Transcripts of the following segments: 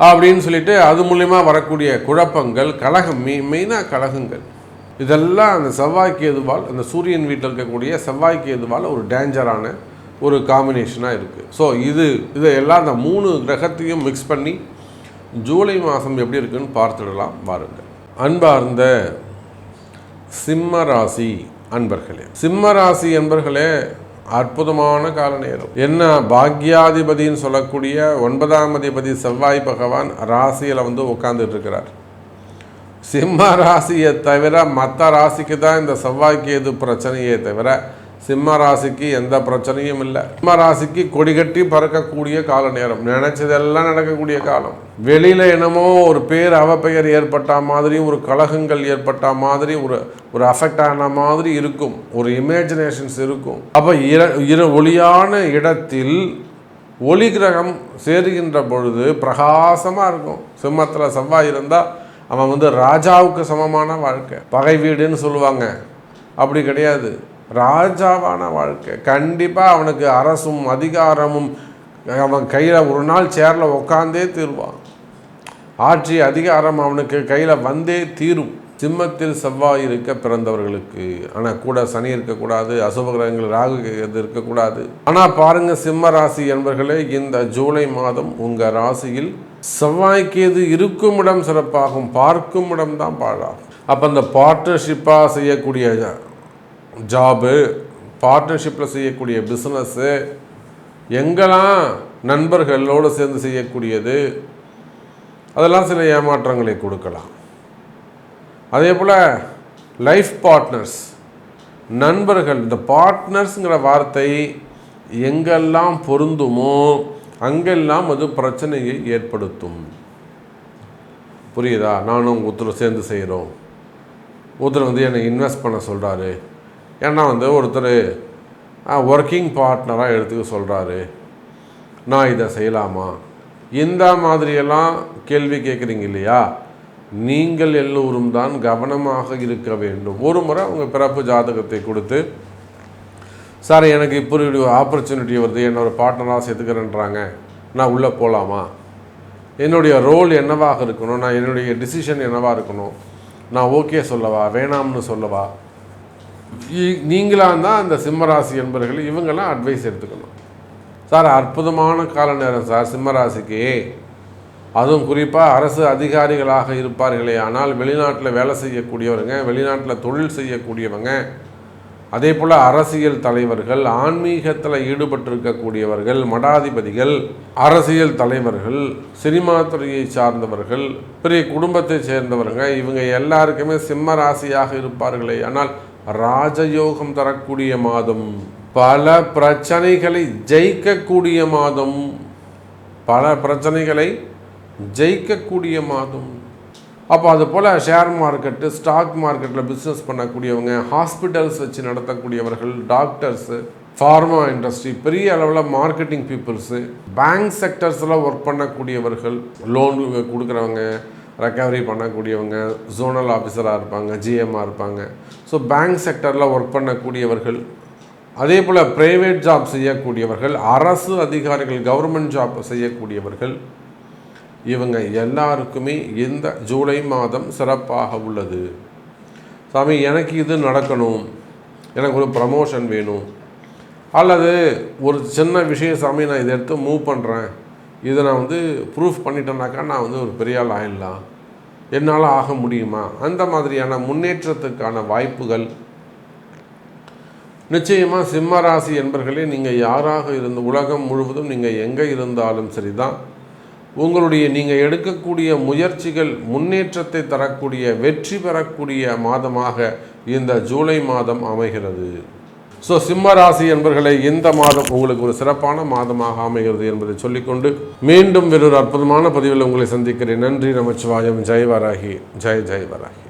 அப்படின்னு சொல்லிட்டு அது மூலயமா வரக்கூடிய குழப்பங்கள் கழகம் மெய் மெயினாக கழகங்கள் இதெல்லாம் அந்த செவ்வாய்க்கு எதுவால் அந்த சூரியன் வீட்டில் இருக்கக்கூடிய செவ்வாய்க்கு எதுவால் ஒரு டேஞ்சரான ஒரு காம்பினேஷனாக இருக்குது ஸோ இது இதையெல்லாம் அந்த மூணு கிரகத்தையும் மிக்ஸ் பண்ணி ஜூலை மாதம் எப்படி இருக்குன்னு பார்த்துடலாம் பாருங்கள் அன்பார்ந்த சிம்ம ராசி அன்பர்களே சிம்ம ராசி அன்பர்களே அற்புதமான கால நேரம். என்ன பாக்யாதிபதின்னு சொல்லக்கூடிய ஒன்பதாம் அதிபதி செவ்வாய் பகவான் ராசியில் வந்து உட்காந்துட்டு இருக்கிறார் சிம்ம ராசியை தவிர மற்ற ராசிக்கு தான் இந்த செவ்வாய்க்கு எது பிரச்சனையே தவிர சிம்ம ராசிக்கு எந்த பிரச்சனையும் இல்லை. சிம்ம ராசிக்கு கொடிகட்டி பறக்கக்கூடிய கால நேரம். நினைச்சதெல்லாம் நடக்கக்கூடிய காலம். வெளியில் என்னமோ ஒரு பேர் அவப்பெயர் ஏற்பட்ட மாதிரி ஒரு கலகங்கள் ஏற்பட்ட மாதிரி ஒரு ஒரு அஃபெக்ட் ஆன மாதிரி இருக்கும். ஒரு இமேஜினேஷன்ஸ் இருக்கும். அப்போ இர இர ஒளியான இடத்தில் ஒளி கிரகம் சேருகின்ற பொழுது பிரகாசமாக இருக்கும். சிம்மத்தில் செவ்வாய் இருந்தால் அவன் வந்து ராஜாவுக்கு சமமான வாழ்க்கை. பகை வீடுன்னு சொல்லுவாங்க. அப்படி கிடையாது. ராஜாவான வாழ்க்கை. கண்டிப்பாக அவனுக்கு அரசும் அதிகாரமும் அவன் கையில் ஒரு நாள் சேரில் உட்காந்தே தீருவான். ஆட்சி அதிகாரம் அவனுக்கு கையில் வந்தே தீரும். சிம்மத்தில் செவ்வாய் இருக்க பிறந்தவர்களுக்கு. ஆனால் கூட சனி இருக்கக்கூடாது அசுப கிரகங்கள் ராகு இது இருக்கக்கூடாது. ஆனால் பாருங்க சிம்ம ராசி என்பர்களே இந்த ஜூலை மாதம் உங்கள் ராசியில் செவ்வாய்க்கேது இருக்கும் இடம் சிறப்பாகும் பார்க்கும் இடம் தான் பாழாகும். அப்போ அந்த பார்ட்னர்ஷிப்பாக செய்யக்கூடிய ஜாபு பார்ட்னர்ஷிப்பில் செய்யக்கூடிய பிஸ்னஸ்ஸு எங்கெல்லாம் நண்பர்களோடு சேர்ந்து செய்யக்கூடியது அதெல்லாம் சில ஏமாற்றங்களை கொடுக்கலாம். அதே போல் லைஃப் பார்ட்னர்ஸ் நண்பர்கள் இந்த பார்ட்னர்ஸுங்கிற வார்த்தை எங்கெல்லாம் பொருந்துமோ அங்கெல்லாம் அது பிரச்சனையை ஏற்படுத்தும். புரியுதா? நானும் ஒருத்தர் சேர்ந்து செய்கிறோம் ஒருத்தர் வந்து என்னை இன்வெஸ்ட் பண்ண சொல்கிறாரு ஏன்னா வந்து ஒருத்தர் ஒர்க்கிங் பார்ட்னராக எடுத்துக்க சொல்கிறாரு நான் இதை செய்யலாமா? இந்த மாதிரியெல்லாம் கேள்வி கேட்குறீங்க இல்லையா? நீங்கள் எல்லோரும் தான் கவனமாக இருக்க வேண்டும். ஒரு முறை உங்கள் பிறப்பு ஜாதகத்தை கொடுத்து சார் எனக்கு இப்படி ஒரு ஆப்பர்ச்சுனிட்டி வருது. என்னோட பார்ட்னராக சேர்த்துக்கிறேன்றாங்க நான் உள்ளே போகலாமா என்னுடைய ரோல் என்னவாக இருக்கணும்? நான் என்னுடைய டிசிஷன் என்னவாக இருக்கணும்? நான் ஓகே சொல்லவா? வேணாம்னு சொல்லவா? நீங்களாக தான் அந்த சிம்மராசி என்பர்கள் இவங்கெல்லாம் அட்வைஸ் எடுத்துக்கணும். சார் அற்புதமான கால நேரம் சார் சிம்மராசிக்கு. அதுவும் குறிப்பாக அரசு அதிகாரிகளாக இருப்பார்களே ஆனால் வெளிநாட்டில் வேலை செய்யக்கூடியவருங்க வெளிநாட்டில் தொழில் செய்யக்கூடியவங்க அதே போல் அரசியல் தலைவர்கள் ஆன்மீகத்தில் ஈடுபட்டிருக்கக்கூடியவர்கள் மடாதிபதிகள் அரசியல் தலைவர்கள் சினிமா துறையை சார்ந்தவர்கள் பெரிய குடும்பத்தை சேர்ந்தவருங்க இவங்க எல்லாருக்குமே சிம்ம ராசியாக இருப்பார்களே ஆனால் ராஜயோகம் தரக்கூடிய மாதம். பல பிரச்சனைகளை ஜெயிக்கக்கூடிய மாதம் பல பிரச்சனைகளை ஜெயிக்கக்கூடிய மாதம். அப்போ அது போல் ஷேர் மார்க்கெட்டு ஸ்டாக் மார்க்கெட்டில் பிஸ்னஸ் பண்ணக்கூடியவங்க ஹாஸ்பிட்டல்ஸ் வச்சு நடத்தக்கூடியவர்கள் டாக்டர்ஸு ஃபார்மா இண்டஸ்ட்ரி பெரிய அளவில் மார்க்கெட்டிங் பீப்புள்ஸு பேங்க் செக்டர்ஸில் ஒர்க் பண்ணக்கூடியவர்கள் லோன் கொடுக்குறவங்க ரெக்கவரி பண்ணக்கூடியவங்க ஜோனல் ஆஃபீஸராக இருப்பாங்க ஜிஎம்மாக இருப்பாங்க. ஸோ பேங்க் செக்டரில் ஒர்க் பண்ணக்கூடியவர்கள் அதே போல் ப்ரைவேட் ஜாப் செய்யக்கூடியவர்கள் அரசு அதிகாரிகள் கவர்மெண்ட் ஜாப் செய்யக்கூடியவர்கள் இவங்க எல்லாருக்குமே இந்த ஜூலை மாதம் சிறப்பாக உள்ளது. சாமி எனக்கு இது நடக்கணும். எனக்கு ஒரு ப்ரமோஷன் வேணும். அல்லது ஒரு சின்ன விஷயம் சாமி நான் இதை எடுத்து மூவ் பண்ணுறேன் இதை நான் வந்து ப்ரூஃப் பண்ணிட்டேனாக்கா நான் வந்து ஒரு பெரிய ஆள் ஆயிடலாம். என்னால் ஆக முடியுமா? அந்த மாதிரியான முன்னேற்றத்துக்கான வாய்ப்புகள் நிச்சயமாக சிம்ம ராசி என்பர்களே நீங்கள் யாராக இருந்து உலகம் முழுவதும் நீங்கள் எங்கே இருந்தாலும் சரிதான். உங்களுடைய நீங்கள் எடுக்கக்கூடிய முயற்சிகள் முன்னேற்றத்தை தரக்கூடிய வெற்றி பெறக்கூடிய மாதமாக இந்த ஜூலை மாதம் அமைகிறது. ஸோ சிம்ம ராசி என்பர்களை இந்த மாதம் உங்களுக்கு ஒரு சிறப்பான மாதமாக அமைகிறது என்பதை சொல்லிக்கொண்டு மீண்டும் வேறொரு அற்புதமான பதிவில் உங்களை சந்திக்கிறேன். நன்றி நமச்சிவாயம். ஜெய் வராகி ஜெய் ஜெய் வராகி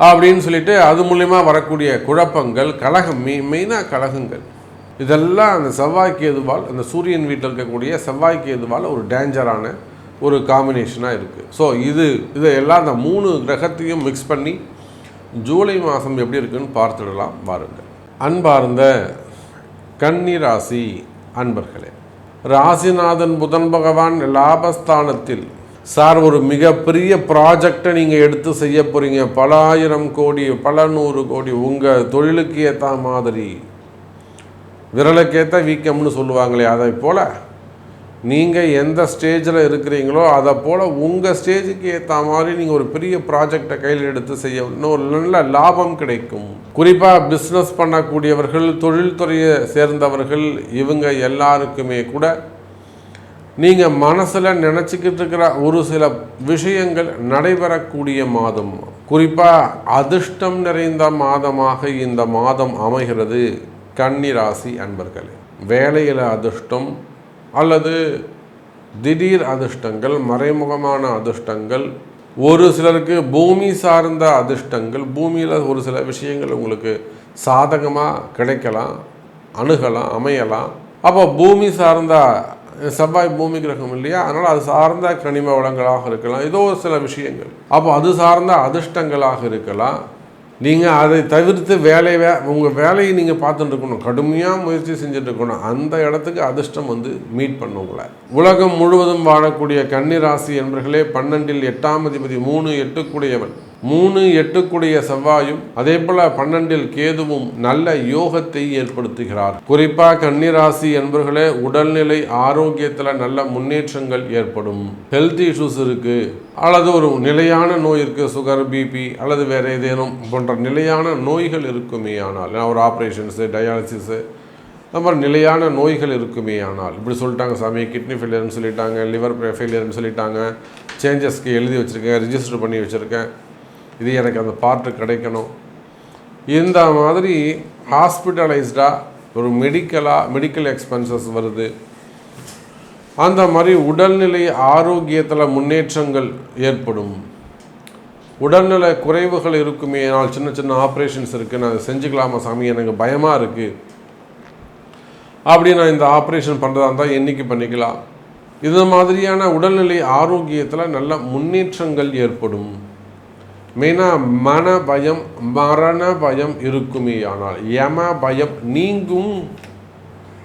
அப்படின்னு சொல்லிட்டு அது மூலயமா வரக்கூடிய குழப்பங்கள் கழகம் மெய் மெயினாக கழகங்கள் இதெல்லாம் அந்த செவ்வாய்க்கு எதுவால் அந்த சூரியன் வீட்டில் இருக்கக்கூடிய செவ்வாய்க்கு எதுவால் ஒரு டேஞ்சரான ஒரு காம்பினேஷனாக இருக்குது ஸோ இது இதையெல்லாம் அந்த மூணு கிரகத்தையும் மிக்ஸ் பண்ணி ஜூலை மாதம் எப்படி இருக்குன்னு பார்த்துடலாம் பாருங்கள் அன்பார்ந்த கன்னி ராசி அன்பர்களே ராசிநாதன் புதன் பகவான் லாபஸ்தானத்தில் சார் ஒரு மிகப்பெரிய ப்ராஜெக்டை நீங்கள் எடுத்து செய்ய போகிறீங்க பல ஆயிரம் கோடி பல நூறு கோடி. உங்கள் தொழிலுக்கு ஏற்ற மாதிரி விரலுக்கேற்ற வீக்கம்னு சொல்லுவாங்களே அதை போல் நீங்கள் எந்த ஸ்டேஜில் இருக்கிறீங்களோ அதை போல் உங்கள் ஸ்டேஜுக்கு ஏற்ற மாதிரி நீங்கள் ஒரு பெரிய ப்ராஜெக்டை கையில் எடுத்து செய்ய இன்னும் ஒரு நல்ல லாபம் கிடைக்கும். குறிப்பாக பிஸ்னஸ் பண்ணக்கூடியவர்கள் தொழில்துறையை சேர்ந்தவர்கள் இவங்க எல்லாருக்குமே கூட நீங்கள் மனசில் நினச்சிக்கிட்டு இருக்கிற ஒரு சில விஷயங்கள் நடைபெறக்கூடிய மாதம். குறிப்பாக அதிர்ஷ்டம் நிறைந்த மாதமாக இந்த மாதம் அமைகிறது கன்னிராசி அன்பர்களே. வேலையில் அதிர்ஷ்டம் அல்லது திடீர் அதிர்ஷ்டங்கள் மறைமுகமான அதிர்ஷ்டங்கள் ஒரு சிலருக்கு பூமி சார்ந்த அதிர்ஷ்டங்கள் பூமியில் ஒரு சில விஷயங்கள் உங்களுக்கு சாதகமாக கிடைக்கலாம் அணுகலாம் அமையலாம். அப்போ பூமி சார்ந்த செவ்வாய் பூமி கிரகம் இல்லையா? அதனால் அது சார்ந்த கனிம வளங்களாக இருக்கலாம். ஏதோ ஒரு சில விஷயங்கள். அப்போ அது சார்ந்த அதிர்ஷ்டங்களாக இருக்கலாம். நீங்கள் அதை தவிர்த்து வேலை வே உங்கள் வேலையை நீங்கள் பார்த்துட்டு இருக்கணும். கடுமையாக முயற்சி செஞ்சுட்டு இருக்கணும். அந்த இடத்துக்கு அதிர்ஷ்டம் வந்து மீட் பண்ணும் உங்களை. உலகம் முழுவதும் வாழக்கூடிய கன்னிராசி என்பர்களே பன்னெண்டில் எட்டாம் அதிபதி மூணு எட்டுக்குடையவன். மூணு எட்டுக்குடைய செவ்வாயும் அதே போல பன்னெண்டில் கேதுவும் நல்ல யோகத்தை ஏற்படுத்துகிறார். குறிப்பாக கன்னிராசி என்பர்களே உடல்நிலை ஆரோக்கியத்தில் நல்ல முன்னேற்றங்கள் ஏற்படும். ஹெல்த் இஷ்யூஸ் இருக்கு. அல்லது ஒரு நிலையான நோய் இருக்கு சுகர் பிபி அல்லது வேற ஏதேனும் போன்ற நிலையான நோய்கள் இருக்குமே ஆனால் ஒரு ஆப்ரேஷன்ஸு டயாலிசிஸு அந்த மாதிரி நிலையான நோய்கள் இருக்குமே ஆனால் இப்படி சொல்லிட்டாங்க சாமி கிட்னி ஃபெயிலியர்னு சொல்லிட்டாங்க லிவர் ஃபெயிலியர்னு சொல்லிட்டாங்க சேஞ்சஸ்க்கு எழுதி வச்சுருக்கேன் ரிஜிஸ்டர் பண்ணி வச்சுருக்கேன். இது எனக்கு அந்த பார்ட்டு கிடைக்கணும். இந்த மாதிரி ஹாஸ்பிட்டலைஸ்டாக ஒரு மெடிக்கலாக மெடிக்கல் எக்ஸ்பென்சஸ் வருது. அந்த மாதிரி உடல்நிலை ஆரோக்கியத்தில் முன்னேற்றங்கள் ஏற்படும். உடல்நல குறைவுகள் இருக்குமே ஆனால் சின்ன சின்ன ஆப்ரேஷன்ஸ் இருக்குது நான் அதை செஞ்சுக்கலாமா சாமி? எனக்கு பயமாக இருக்குது அப்படி நான் இந்த ஆப்ரேஷன் பண்ணுறதா இருந்தால் என்றைக்கு பண்ணிக்கலாம்? இது மாதிரியான உடல்நிலை ஆரோக்கியத்தில் நல்ல முன்னேற்றங்கள் ஏற்படும். மெயினாக மன பயம் மரண பயம் இருக்குமே ஆனால் யம பயம் நீங்கும்.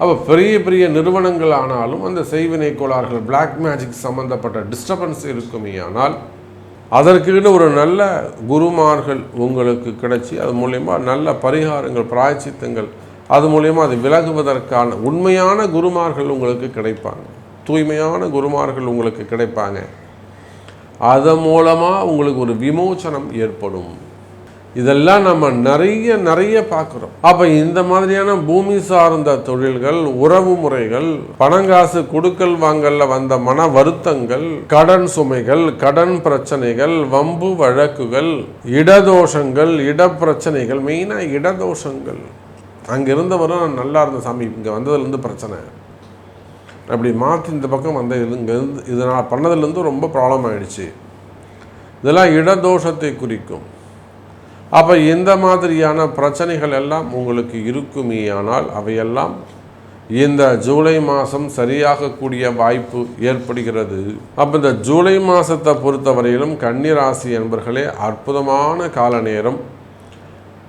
அப்போ பெரிய பெரிய நிறுவனங்கள் ஆனாலும் அந்த செய்வினை கோளாறுகள் பிளாக் மேஜிக் சம்மந்தப்பட்ட டிஸ்டர்பன்ஸ் இருக்குமே ஆனால் அதற்குன்னு ஒரு நல்ல குருமார்கள் உங்களுக்கு கிடைச்சி அது மூலயமா நல்ல பரிகாரங்கள் பிராய்ச்சித்தங்கள் அது மூலயமா அது விலகுவதற்கான உண்மையான குருமார்கள் உங்களுக்கு கிடைப்பாங்க. தூய்மையான குருமார்கள் உங்களுக்கு கிடைப்பாங்க. அதன் மூலமாக உங்களுக்கு ஒரு விமோச்சனம் ஏற்படும். இதெல்லாம் நம்ம நிறைய நிறைய பார்க்குறோம். அப்போ இந்த மாதிரியான பூமி சார்ந்த தொழில்கள் உறவு முறைகள் பணங்காசு கொடுக்கல் வாங்கல்ல வந்த மன வருத்தங்கள் கடன் சுமைகள் கடன் பிரச்சனைகள் வம்பு வழக்குகள் இடதோஷங்கள் இடப்பிரச்சனைகள் மெயினாக இடதோஷங்கள். அங்கே இருந்தவரும் நல்லா இருந்த சாமி இங்கே வந்ததுலேருந்து பிரச்சனை. அப்படி மாற்றி இந்த பக்கம் வந்த இது இதனால் இருந்து பண்ணதுலேருந்து ரொம்ப ப்ராப்ளம் ஆகிடுச்சு இதெல்லாம் இடதோஷத்தை குறிக்கும். அப்போ இந்த மாதிரியான பிரச்சனைகள் எல்லாம் உங்களுக்கு இருக்குமே ஆனால் அவையெல்லாம் இந்த ஜூலை மாதம் சரியாகக்கூடிய வாய்ப்பு ஏற்படுகிறது. அப்போ இந்த ஜூலை மாதத்தை பொறுத்தவரையிலும் கன்னிராசி என்பர்களே அற்புதமான கால நேரம்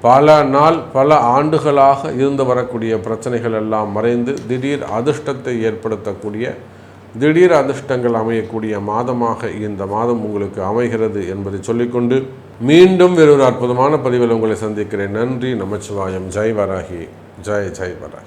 பல நாள் பல ஆண்டுகளாக இருந்து வரக்கூடிய பிரச்சனைகள் எல்லாம் மறைந்து திடீர் அதிர்ஷ்டத்தை ஏற்படுத்தக்கூடிய திடீர் அதிர்ஷ்டங்கள் அமையக்கூடிய மாதமாக இந்த மாதம் உங்களுக்கு அமைகிறது என்பதை சொல்லிக்கொண்டு மீண்டும் வேறொரு அற்புதமான பதிவில் உங்களை சந்திக்கிறேன். நன்றி நமச்சிவாயம். ஜெய் வராகி ஜெய் ஜெய் வராகி